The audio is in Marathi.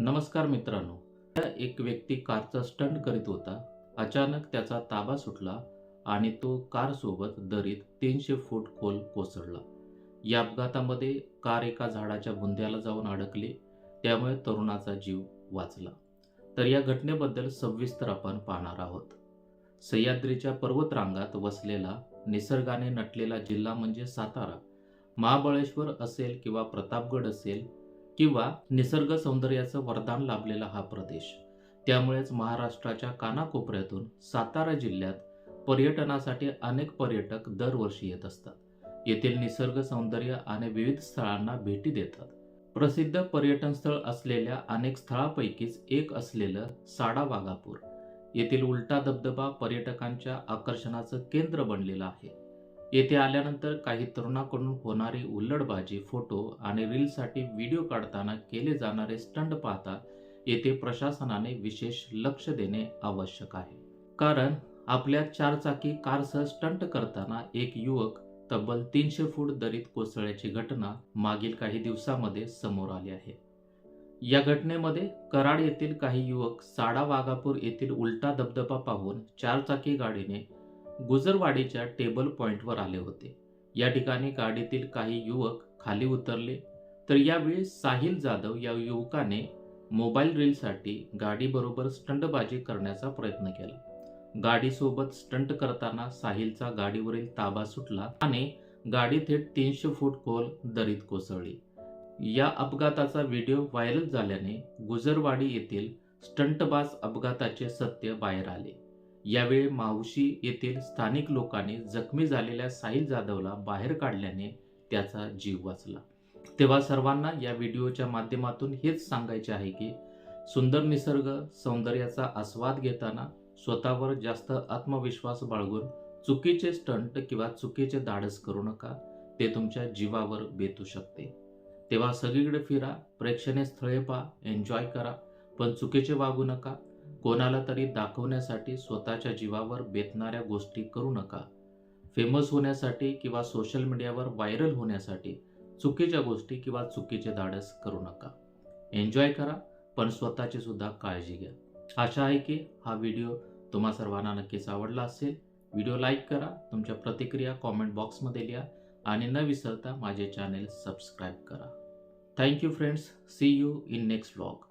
नमस्कार मित्रांनो. त्या एक व्यक्ती कारचा स्टंट करीत होता. अचानक त्याचा ताबा सुटला आणि तो कारसोबत दरीत तीनशे फूट खोल कोसळला. या अपघातामध्ये कार एका झाडाच्या बुंद्याला जाऊन अडकली. त्यामुळे तरुणाचा जीव वाचला. तर या घटनेबद्दल सविस्तर आपण पाहणार आहोत. सह्याद्रीच्या पर्वतरांगात वसलेला निसर्गाने नटलेला जिल्हा म्हणजे सातारा. महाबळेश्वर असेल किंवा प्रतापगड असेल किंवा निसर्ग सौंदर्याचं वरदान लाभलेला हा प्रदेश. त्यामुळेच महाराष्ट्राच्या कानाकोपऱ्यातून सातारा जिल्ह्यात पर्यटनासाठी अनेक पर्यटक दरवर्षी येत असतात. येथील निसर्ग सौंदर्य आणि विविध स्थळांना भेटी देतात. प्रसिद्ध पर्यटन स्थळ असलेल्या अनेक स्थळापैकीच एक असलेलं साडा वाघापूर. येथील उलटा धबधबा पर्यटकांच्या आकर्षणाचं केंद्र बनलेलं आहे. येथे आल्यानंतर काही तरुणाकडून होणारी उल्लडबाजी फोटो आणि रीलसाठी व्हिडिओ काढताना केले जाणारे स्टंट पाहता येथे प्रशासनाने विशेष लक्ष देणे आवश्यक आहे. कारण आपल्या चारचाकी कारसह स्टंट करताना एक युवक तब्बल तीनशे फूट दरीत कोसळल्याची घटना मागील काही दिवसामध्ये समोर आली आहे. या घटनेमध्ये कराड येथील काही युवक साडा वाघापूर येथील उलटा धबधबा पाहून चारचाकी गाडीने गुजरवाडीच्या टेबल पॉइंटवर आले होते. या ठिकाणी गाडीतील काही युवक खाली उतरले. तर यावेळी साहिल जाधव या युवकाने मोबाईल रीलसाठी गाडीबरोबर स्टंटबाजी करण्याचा प्रयत्न केला. गाडीसोबत स्टंट करताना साहिलचा गाडीवरील ताबा सुटला आणि गाडी थेट तीनशे फूट खोल दरीत कोसळली. या अपघाताचा व्हिडिओ व्हायरल झाल्याने गुजरवाडी येथील स्टंटबाज अपघाताचे सत्य बाहेर आले. यावेळी मावशी येथील स्थानिक लोकांनी जखमी झालेल्या साहिल जाधवला बाहेर काढल्याने त्याचा जीव वाचला. तेव्हा सर्वांना या व्हिडिओच्या माध्यमातून हेच सांगायचे आहे की सुंदर निसर्ग सौंदर्याचा आस्वाद घेताना स्वतःवर जास्त आत्मविश्वास बाळगून चुकीचे स्टंट किंवा चुकीचे धाडस करू नका ते तुमच्या जीवावर बेतू शकते. तेव्हा सगळीकडे फिरा प्रेक्षणीय स्थळे पहा एन्जॉय करा पण चुकीचे वागू नका कोणाला तरी दाखवण्यासाठी स्वतःच्या जीवावर बेतणाऱ्या गोष्टी करू नका. फेमस होण्यासाठी किंवा सोशल मीडियावर व्हायरल होण्यासाठी चुकीच्या गोष्टी किंवा चुकीचे धाडस करू नका. एन्जॉय करा पण स्वतःची सुद्धा काळजी घ्या. आशा आहे की हा व्हिडिओ तुम्हा सर्वांना नक्कीच आवडला असेल. व्हिडिओ लाईक करा तुमच्या प्रतिक्रिया कॉमेंट बॉक्समध्ये लिहा आणि न विसरता माझे चॅनेल सबस्क्राईब करा. Thank you friends see you in next vlog